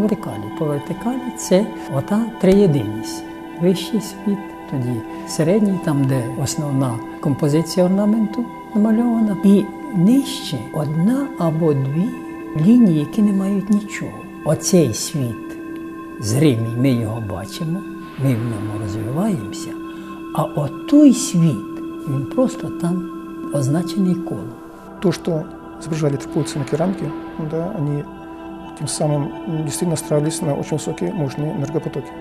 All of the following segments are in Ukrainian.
Вертикалі. По вертикалі це ота триєдиність. Вищий світ, тоді середній, там, де основна композиція орнаменту намальована, і нижче одна або дві лінії, які не мають нічого. Оцей світ зримий, ми його бачимо, ми в ньому розвиваємося, а отой світ, він просто там означений колом. То, что изображали трипольцы на керамике, да, они тем самым м, действительно настраивались на очень высокие мощные энергопотоки.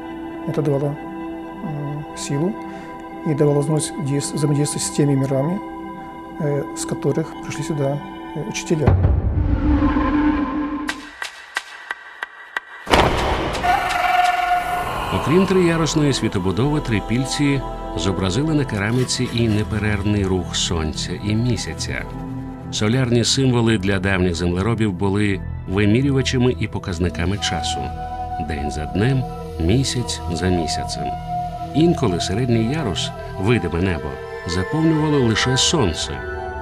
Это давало м, силу и давало возможность действ- взаимодействовать с теми мирами, э, с которых пришли сюда э, учителя. Окрім триярусної світобудови, трипільці зобразили на кераміці і неперервний рух сонця і місяця. Солярні символи для давніх землеробів були вимірювачами і показниками часу день за днем, місяць за місяцем. Інколи середній ярус, видиме небо, заповнювало лише сонце.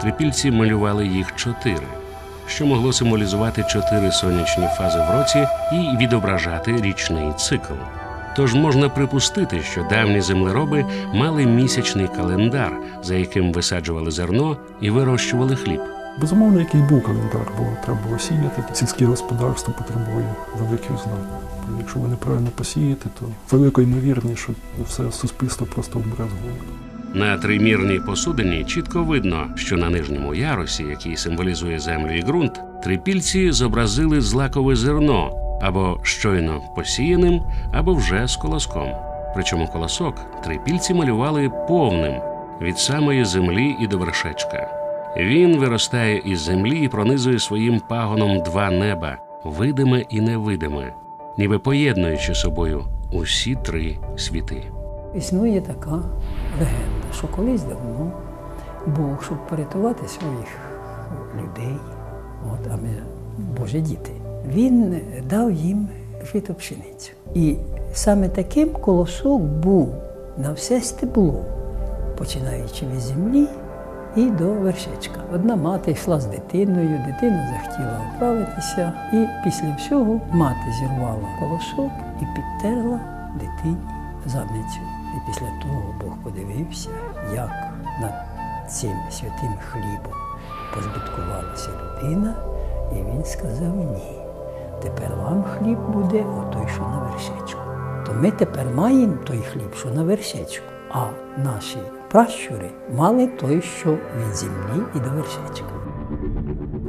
Трипільці малювали їх чотири, що могло символізувати чотири сонячні фази в році і відображати річний цикл. Тож можна припустити, що давні землероби мали місячний календар, за яким висаджували зерно і вирощували хліб. Безумовно, який був календар, бо треба було сіяти. Сільське господарство потребує великих знань. Якщо ви неправильно посієте, то велико ймовірніше, що все суспільство просто вмре з голоду. На тримірній посудині чітко видно, що на нижньому ярусі, який символізує землю і ґрунт, трипільці зобразили злакове зерно або щойно посіяним, або вже з колоском. Причому колосок трипільці малювали повним від самої землі і до вершечка. Він виростає із землі і пронизує своїм пагоном два неба, видиме і невидиме, ніби поєднуючи собою усі три світи. Існує така легенда, що колись давно Бог, щоб порятувати своїх людей, от, а ми Божі діти, він дав їм жито пшеницю. І саме таким колосок був на все стебло, починаючи від землі і до вершечка. Одна мати йшла з дитиною, дитина захотіла оправитися, і після всього мати зірвала колосок і підтерла дитині задницю. І після того Бог подивився, як над цим святим хлібом позбиткувалася людина, і він сказав ні. Тепер вам хліб буде отой, що на вершечку. То ми тепер маємо той хліб, що на вершечку, а наші пращури мали той, що від землі і до вершечка.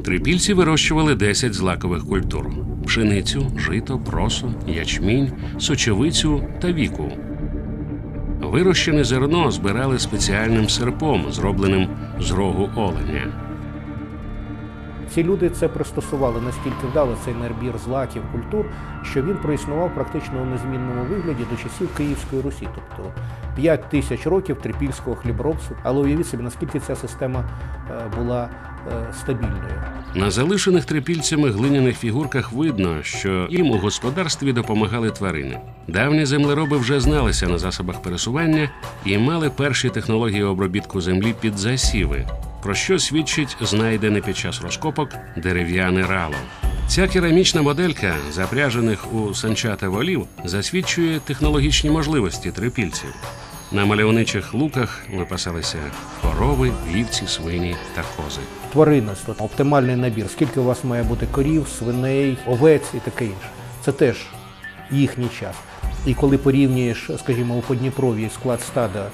Трипільці вирощували 10 злакових культур: пшеницю, жито, просо, ячмінь, сочовицю та віку. Вирощене зерно збирали спеціальним серпом, зробленим з рогу оленя. Ці люди це пристосували настільки вдало цей набір злаків, культур, що він проіснував практично у незмінному вигляді до часів Київської Русі, тобто 5 тисяч років трипільського хліборобства. Але уявіть собі, наскільки ця система е, була е, стабільною. На залишених трипільцями глиняних фігурках видно, що їм у господарстві допомагали тварини. Давні землероби вже зналися на засобах пересування і мали перші технології обробітку землі під засіви, про що свідчить знайдене під час розкопок дерев'яне рало. Ця керамічна моделька, запряжених у санчата волів, засвідчує технологічні можливості трипільців. На мальовничих луках випасалися корови, вівці, свині та кози. Тваринництво, оптимальний набір, скільки у вас має бути корів, свиней, овець і таке інше. Це теж їхній час. І коли порівнюєш, скажімо, у Подніпров'ї склад стада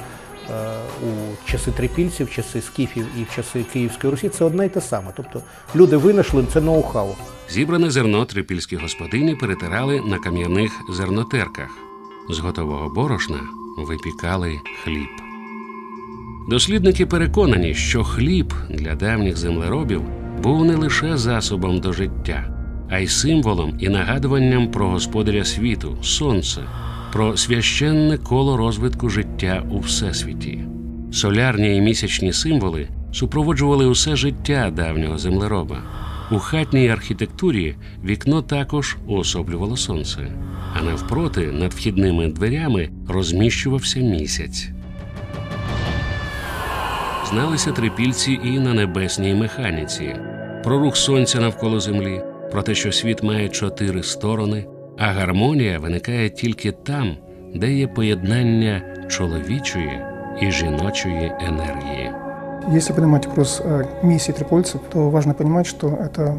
у часи трипільців, часи скіфів і в часи Київської Русі, це одне й те саме. Тобто люди винайшли це ноу-хау. Зібране зерно трипільські господині перетирали на кам'яних зернотерках. З готового борошна випікали хліб. Дослідники переконані, що хліб для давніх землеробів був не лише засобом до життя, а й символом і нагадуванням про господаря світу, сонце, про священне коло розвитку життя у всесвіті. Солярні і місячні символи супроводжували усе життя давнього землероба. У хатній архітектурі вікно також уособлювало сонце, а навпроти, над вхідними дверями, розміщувався місяць. Зналися трипільці і на небесній механіці, про рух сонця навколо землі, про те, що світ має чотири сторони, А гармонія виникає тільки там, де є поєднання чоловічої і жіночої енергії. Если понимать вопрос о миссии трипольцев, то важно понимать, что это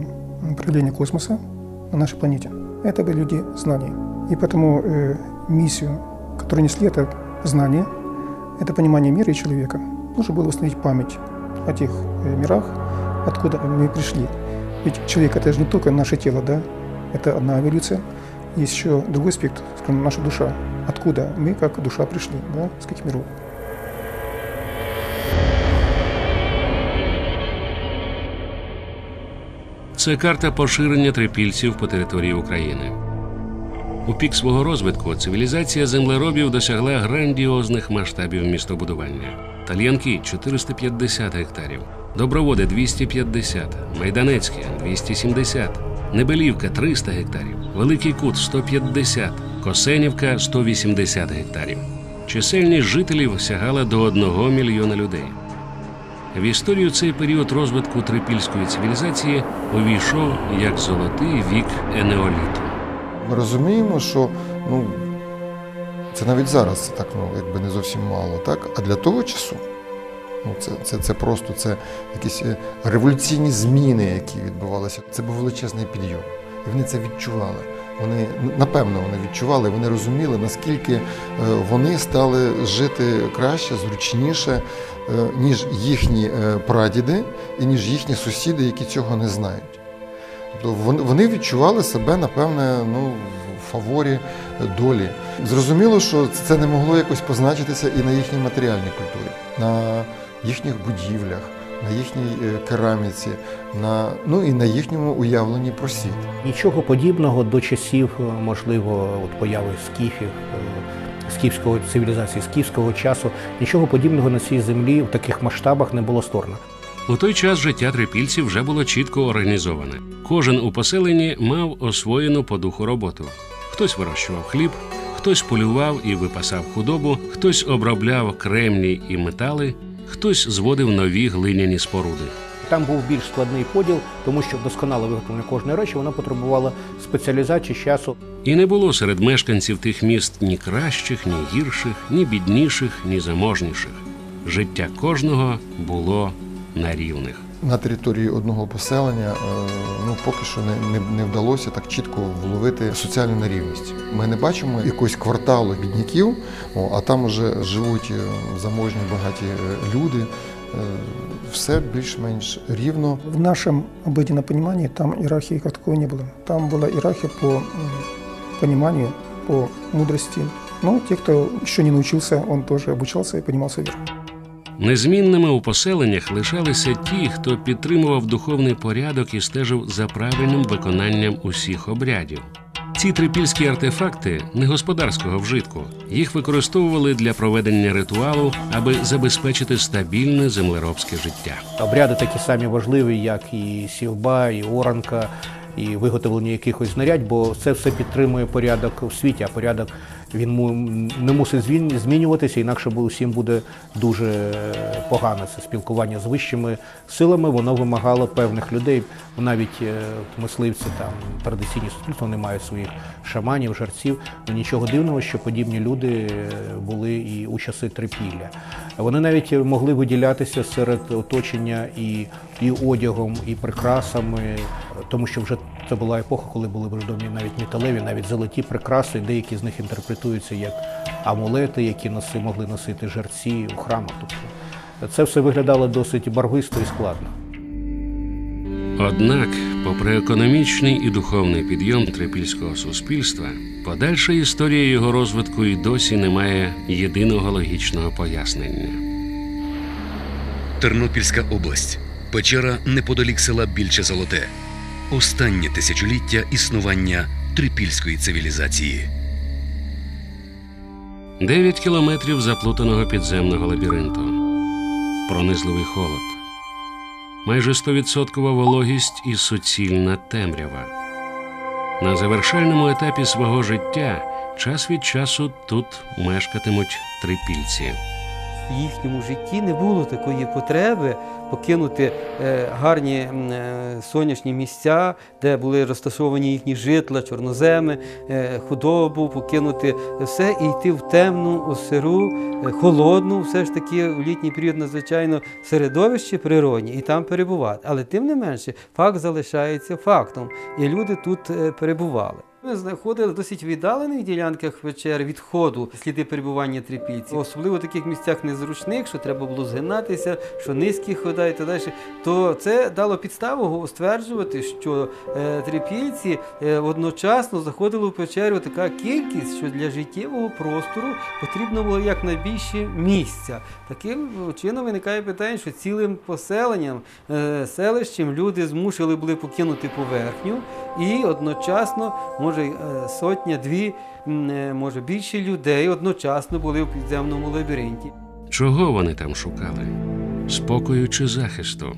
проявление космоса на нашей планете. Это были люди знаний. И поэтому э, миссию, которую несли, это знание, это понимание мира и человека. Нужно было восстановить память о тех э, мирах, откуда мы пришли. Ведь человек – это же не только наше тело, да? Это одна эволюция. Есть еще другой аспект, скажем, наша душа. Откуда мы, как душа, пришли, да? С каких миров? Це карта поширення трипільців по території України. У пік свого розвитку цивілізація землеробів досягла грандіозних масштабів містобудування. Тальянки 450 гектарів, Доброводи 250, Майданецьке 270, Небелівка 300 гектарів, Великий Кут 150, Косенівка 180 гектарів. Чисельність жителів сягала до 1 мільйона людей. В історію цей період розвитку трипільської цивілізації увійшов як золотий вік енеоліту. Ми розуміємо, що ну, це навіть зараз це так ну, якби не зовсім мало, так? а для того часу ну, це, це, це просто це якісь е, революційні зміни, які відбувалися. Це був величезний підйом. І вони це відчували. Вони напевно вони відчували, вони розуміли, наскільки е, вони стали жити краще, зручніше, е, ніж їхні прадіди і ніж їхні сусіди, які цього не знають. Тобто вони відчували себе, напевне, ну, в фаворі долі. Зрозуміло, що це не могло якось позначитися і на їхній матеріальній культурі, на їхніх будівлях, на їхній е, кераміці, на, ну і на їхньому уявленні про світ. Нічого подібного до часів, е, можливо, от появи скіфів. е, Скіфської цивілізації, скіфського часу нічого подібного на цій землі в таких масштабах не було створено. У той час життя трипільців вже було чітко організоване. Кожен у поселенні мав освоєну по духу роботу. Хтось вирощував хліб, хтось полював і випасав худобу, хтось обробляв кремній і метали, хтось зводив нові глиняні споруди. Там був більш складний поділ, тому що досконало виготовлення кожної речі воно потребувало спеціалізації часу. І не було серед мешканців тих міст ні кращих, ні гірших, ні бідніших, ні заможніших. Життя кожного було на рівних На території одного поселення е, ну поки що не, не, не вдалося так чітко вловити соціальну нерівність. Ми не бачимо якогось кварталу бідняків, о, а там уже живуть е, заможні багаті е, люди. Все більш-менш рівно. В нашем обыденном понимании там иерархии как такой не было. Там была иерархия по м, пониманию, по мудрости. Но те, кто еще не научился, он тоже обучался и поднимался вверх. Незмінними у поселеннях лишалися ті, хто підтримував духовний порядок і стежив за правильним виконанням усіх обрядів. Ці трипільські артефакти не господарського вжитку. Їх використовували для проведення ритуалу, аби забезпечити стабільне землеробське життя. Обряди такі самі важливі, як і сівба, і оранка, і виготовлення якихось знарядь, бо це все підтримує порядок у світі, а порядок він не мусить змінюватися, інакше усім буде дуже погано. Це спілкування з вищими силами, воно вимагало певних людей. Навіть е, мисливці там традиційні суспільства вони мають своїх шаманів, жарців. Ну нічого дивного, що подібні люди е, були і у часи трипілля. Вони навіть могли виділятися серед оточення і, і одягом, і прикрасами, тому що вже це була епоха, коли були відомі навіть металеві, навіть золоті прикраси. Деякі з них інтерпретуються як амулети, які носи, могли носити жерці у храмах. Тобто це все виглядало досить барвисто і складно. Однак, попри економічний і духовний підйом трипільського суспільства, подальша історія його розвитку і досі не має єдиного логічного пояснення. Тернопільська область. Печера неподалік села Більче Золоте. Останнє тисячоліття існування трипільської цивілізації. Дев'ять кілометрів заплутаного підземного лабіринту, пронизливий холод, майже стовідсоткова вологість і суцільна темрява. На завершальному етапі свого життя час від часу тут мешкатимуть трипільці. в їхньому житті не було такої потреби покинути е, гарні е, сонячні місця, де були розташовані їхні житла, чорноземи, е, худобу, покинути все і йти в темну осиру, холодну, все ж таки в літній період надзвичайно середовище природні і там перебувати. Але тим не менше, факт залишається фактом, і люди тут перебували. Ми знаходили в досить віддалених ділянках печер відходу сліди перебування трипільців, особливо в таких місцях незручних, що треба було згинатися, що низькі хода і так далі. То це дало підставу стверджувати, що е, трипільці е, одночасно заходили в печеру така кількість, що для життєвого простору потрібно було якнайбільше місця. Таким чином виникає питання, що цілим поселенням, е, селищем люди змушені були покинути поверхню і одночасно, може, е, сотня-дві, е, може більше людей одночасно були в підземному лабіринті. Чого вони там шукали? Спокою чи захисту?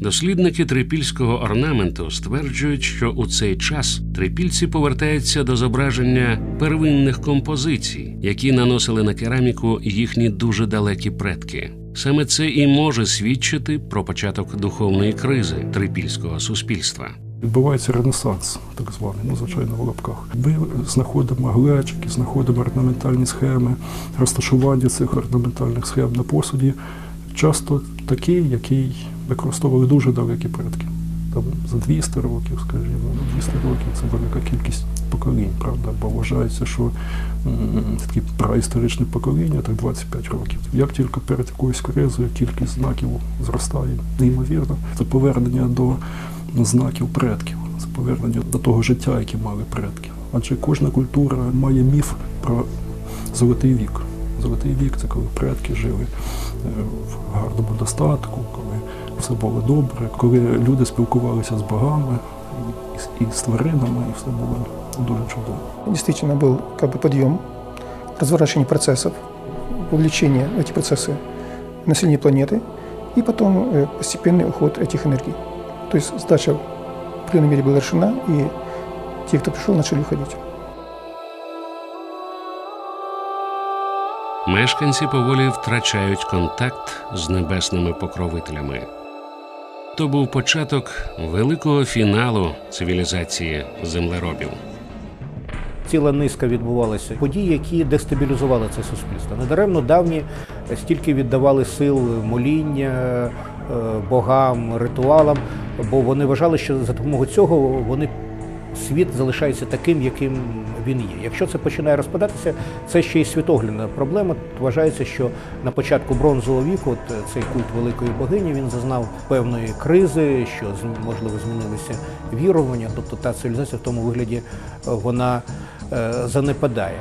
Дослідники трипільського орнаменту стверджують, що у цей час трипільці повертаються до зображення первинних композицій, які наносили на кераміку їхні дуже далекі предки. Саме це і може свідчити про початок духовної кризи трипільського суспільства. Відбувається ренесанс, так званий, ну, звичайно, в лапках. Ми знаходимо глечики, знаходимо орнаментальні схеми, розташування цих орнаментальних схем на посуді. Часто такий, який використовували дуже далекі предки. Там за 200 років, скажімо, ну, 200 років це велика кількість поколінь, правда, бо вважається, що такі праісторичне покоління, так 25 років. Як тільки перед якоюсь кризою кількість знаків зростає неймовірно, це повернення до знаків предків, це повернення до того життя, яке мали предки. Адже кожна культура має міф про золотий вік. Золотий вік це коли предки жили е, в гарному достатку, коли все було добре, коли люди спілкувалися з богами і, з- і з тваринами, і все було дуже чудово. Действительно был как бы подъем, разворачивание процессов, вовлечение в эти процессы населения планеты и потом э, постепенный уход этих энергий. То есть сдача в определенной мере была решена, и те, кто пришел, начали уходить. Мешканці поволі втрачають контакт з небесними покровителями. То був початок великого фіналу цивілізації землеробів. ціла низка відбувалася подій, які дестабілізували це суспільство. Недаремно давні стільки віддавали сил моління е, богам, ритуалам, бо вони вважали, що за допомогою цього вони світ залишається таким, яким він є. Якщо це починає розпадатися, це ще й світоглядна проблема. Вважається, що на початку бронзового віку от е, цей культ великої богині він зазнав певної кризи, що можливо змінилися вірування, тобто та цивілізація в тому вигляді е, вона е, занепадає.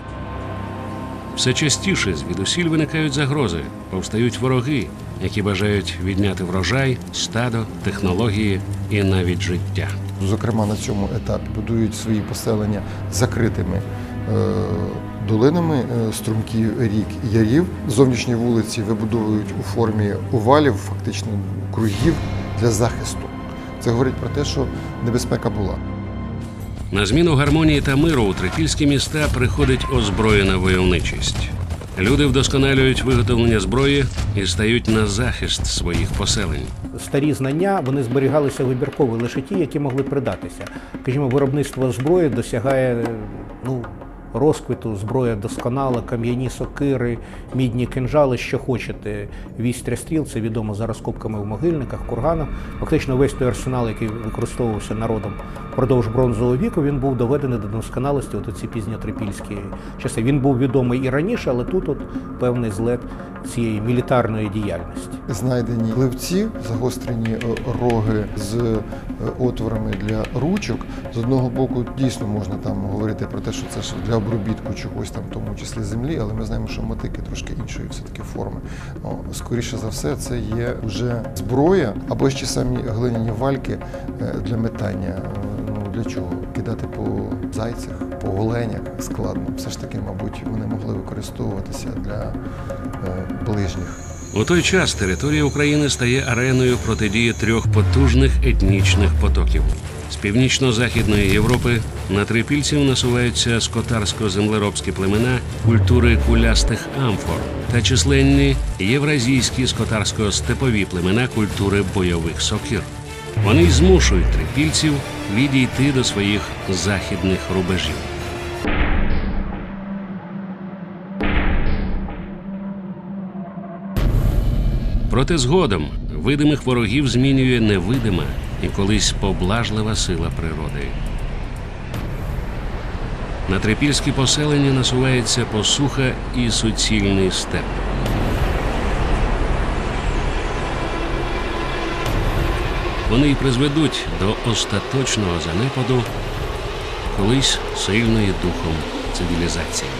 Все частіше звідусіль виникають загрози, повстають вороги, які бажають відняти врожай, стадо, технології і навіть життя. Зокрема, на цьому етапі будують свої поселення закритими е, долинами е, струмків рік і ярів. Зовнішні вулиці вибудовують у формі овалів, фактично кругів для захисту. Це говорить про те, що небезпека була. На зміну гармонії та миру у трипільські міста приходить озброєна войовничість. Люди вдосконалюють виготовлення зброї і стають на захист своїх поселень. Старі знання вони зберігалися вибірково лише ті, які могли придатися. Скажімо, виробництво зброї досягає ну, розквіту, зброя досконала, кам'яні сокири, мідні кинжали, що хочете. Вістря стріл, це відомо за розкопками в могильниках, курганах. Фактично весь той арсенал, який використовувався народом впродовж бронзового віку, він був доведений до досконалості от ці пізньотрипільські часи. Він був відомий і раніше, але тут от певний злет цієї мілітарної діяльності. Знайдені пливці, загострені е, роги з е, отворами для ручок. З одного боку, дійсно можна там говорити про те, що це ж для обробітку чогось там, в тому числі землі, але ми знаємо, що мотики трошки іншої все-таки форми. Скоріше за все, це є вже зброя або ще самі глиняні вальки е, для метання. Для чого? Кидати по зайцях, по оленях складно. Все ж таки, мабуть, вони могли використовуватися для е, ближніх. У той час територія України стає ареною протидії трьох потужних етнічних потоків З північно-західної Європи на трипільців насуваються скотарсько-землеробські племена культури кулястих амфор та численні євразійські скотарсько-степові племена культури бойових сокир. Вони змушують трипільців відійти до своїх західних рубежів. Проте згодом видимих ворогів змінює невидима і колись поблажлива сила природи. На трипільські поселення насувається посуха і суцільний степ. Вони й призведуть до остаточного занепаду колись сильної духом цивілізації.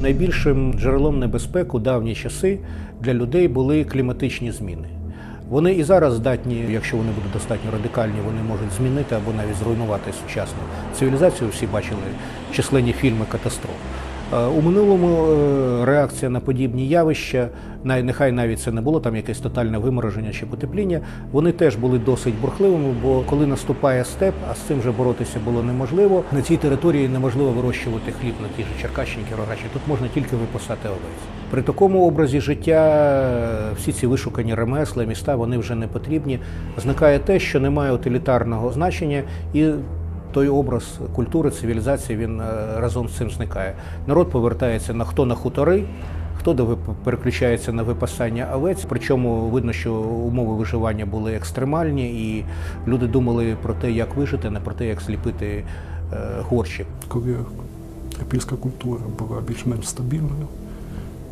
Найбільшим джерелом небезпек у давні часи для людей були кліматичні зміни. Вони і зараз здатні, якщо вони будуть достатньо радикальні, вони можуть змінити або навіть зруйнувати сучасну цивілізацію. Всі бачили численні фільми катастроф. Е, У минулому е, реакція на подібні явища, нехай навіть це не було там якесь тотальне вимороження чи потепління, вони теж були досить бурхливими, бо коли наступає степ, а з цим же боротися було неможливо. На цій території неможливо вирощувати хліб на тій же Черкащині, Кіровоградщині. Тут можна тільки випасати овець. При такому образі життя е, всі ці вишукані ремесла, міста вони вже не потрібні. Зникає те, що не має утилітарного значення і той образ культури, цивілізації він е, разом з цим зникає. Народ повертається на хто на хутори, хто переключається на випасання овець. Причому видно, що умови виживання були екстремальні, і люди думали про те, як вижити, не про те, як зліпити е, горщик. Коли трипільська культура була більш-менш стабільною,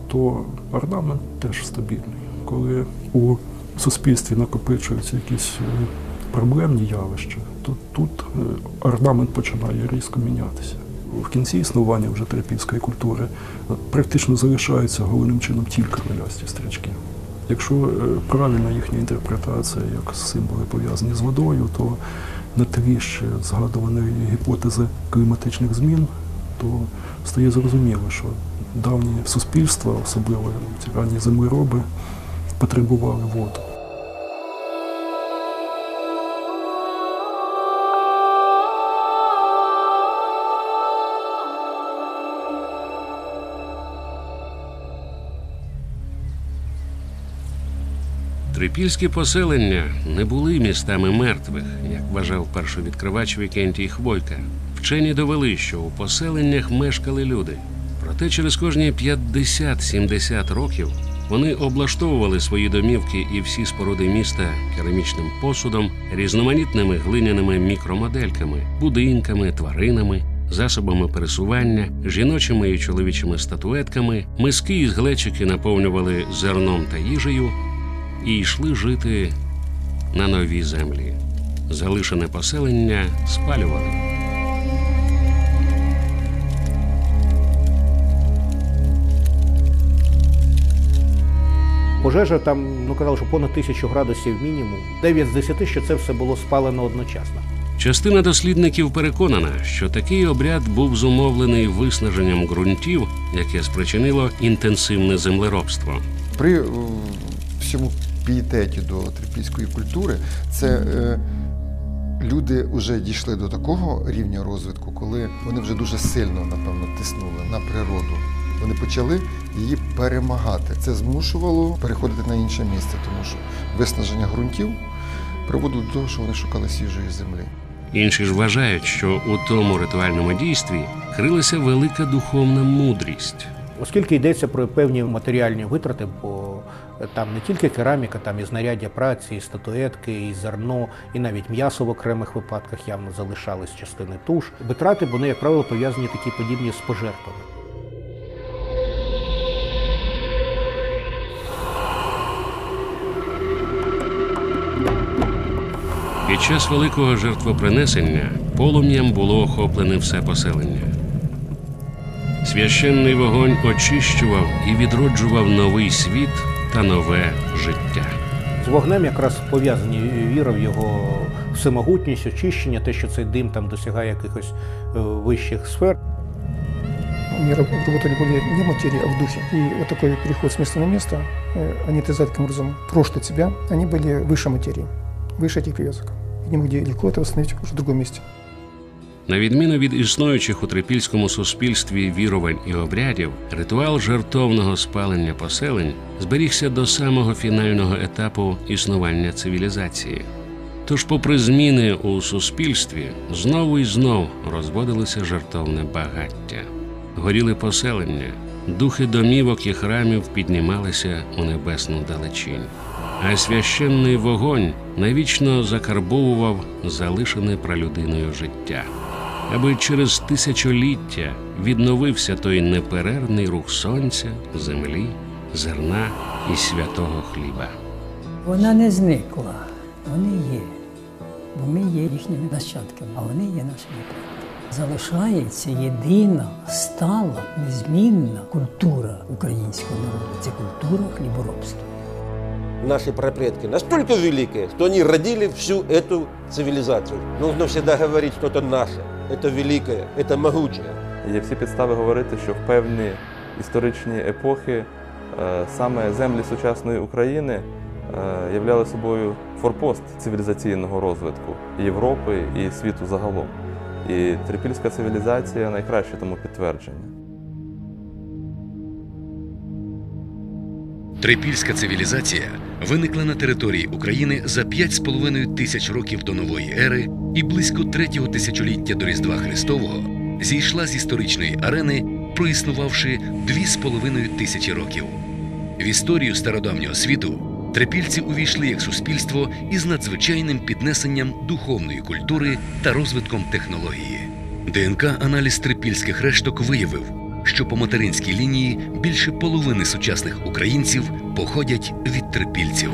то орнамент теж стабільний. Коли у суспільстві накопичуються якісь е, проблемні явища, то тут е, орнамент починає різко мінятися. В кінці існування вже трипільської культури е, практично залишаються головним чином тільки хвилясті стрічки. Якщо е, правильна їхня інтерпретація як символи пов'язані з водою, то на тлі ще згадуваної гіпотези кліматичних змін, то стає зрозуміло, що давні суспільства, особливо ці ранні землероби, потребували воду. Трипільські поселення не були містами мертвих, як вважав першовідкривач Вікентій Хвойка. Вчені довели, що у поселеннях мешкали люди. Проте через кожні 50-70 років вони облаштовували свої домівки і всі споруди міста керамічним посудом, різноманітними глиняними мікромодельками, будинками, тваринами, засобами пересування, жіночими і чоловічими статуетками, миски із глечики наповнювали зерном та їжею, і йшли жити на нові землі. Залишене поселення спалювали. Пожежа там, ну казали, що понад тисячу градусів мінімум. 9 з 10, що це все було спалено одночасно. Частина дослідників переконана, що такий обряд був зумовлений виснаженням ґрунтів, яке спричинило інтенсивне землеробство. При е, всьому пієтеті до трипільської культури це е, люди вже дійшли до такого рівня розвитку, коли вони вже дуже сильно, напевно, тиснули на природу. Вони почали її перемагати. Це змушувало переходити на інше місце, тому що виснаження ґрунтів приводило до того, що вони шукали свіжої землі. Інші ж вважають, що у тому ритуальному дійстві крилася велика духовна мудрість. Оскільки йдеться про певні матеріальні витрати, бо там не тільки кераміка, там і знаряддя праці, і статуетки, і зерно, і навіть м'ясо в окремих випадках явно залишались частини туш. Витрати вони, як правило, пов'язані такі подібні з пожертвами. Під час великого жертвопринесення полум'ям було охоплене все поселення. Священний вогонь очищував і відроджував новий світ та нове життя. З вогнем якраз пов'язані віра в його всемогутність, очищення, те, що цей дим там досягає якихось е, вищих сфер. Они раб- работали более не в материи, а в духе. И вот такой переход с места на место, э, они, ты таким образом, прошлое тебя, они были выше материи. выше этих привязок. И не могли легко это восстановить уже в другом месте. На відміну від існуючих у трипільському суспільстві вірувань і обрядів, ритуал жертовного спалення поселень зберігся до самого фінального етапу існування цивілізації. Тож, попри зміни у суспільстві, знову і знов розводилося жертовне багаття. Горіли поселення, духи домівок і храмів піднімалися у небесну далечінь, а священний вогонь навічно закарбовував залишене пралюдиною життя аби через тисячоліття відновився той неперервний рух сонця, землі, зерна і святого хліба. Вона не зникла, вони є. Бо ми є їхніми нащадками, а вони є нашими предками. Залишається єдина, стала, незмінна культура українського народу. Це культура хліборобства. Наши прапредки настолько великие, что они родили всю эту цивилизацию. Нужно всегда говорить, что это наше, это великое, это могучее. Є всі підстави говорити, що в певні історичні епохи е, саме землі сучасної України е, являли собою форпост цивілізаційного розвитку Європи і світу загалом. І трипільська цивілізація найкраще тому підтвердження. Трипільська цивілізація виникла на території України за 5,5 тисяч років до нової ери і близько третього тисячоліття до Різдва Христового зійшла з історичної арени, проіснувавши 2,5 тисячі років. В історію стародавнього світу трипільці увійшли як суспільство із надзвичайним піднесенням духовної культури та розвитком технології. ДНК-аналіз трипільських решток виявив, що по материнській лінії більше половини сучасних українців походять від трипільців.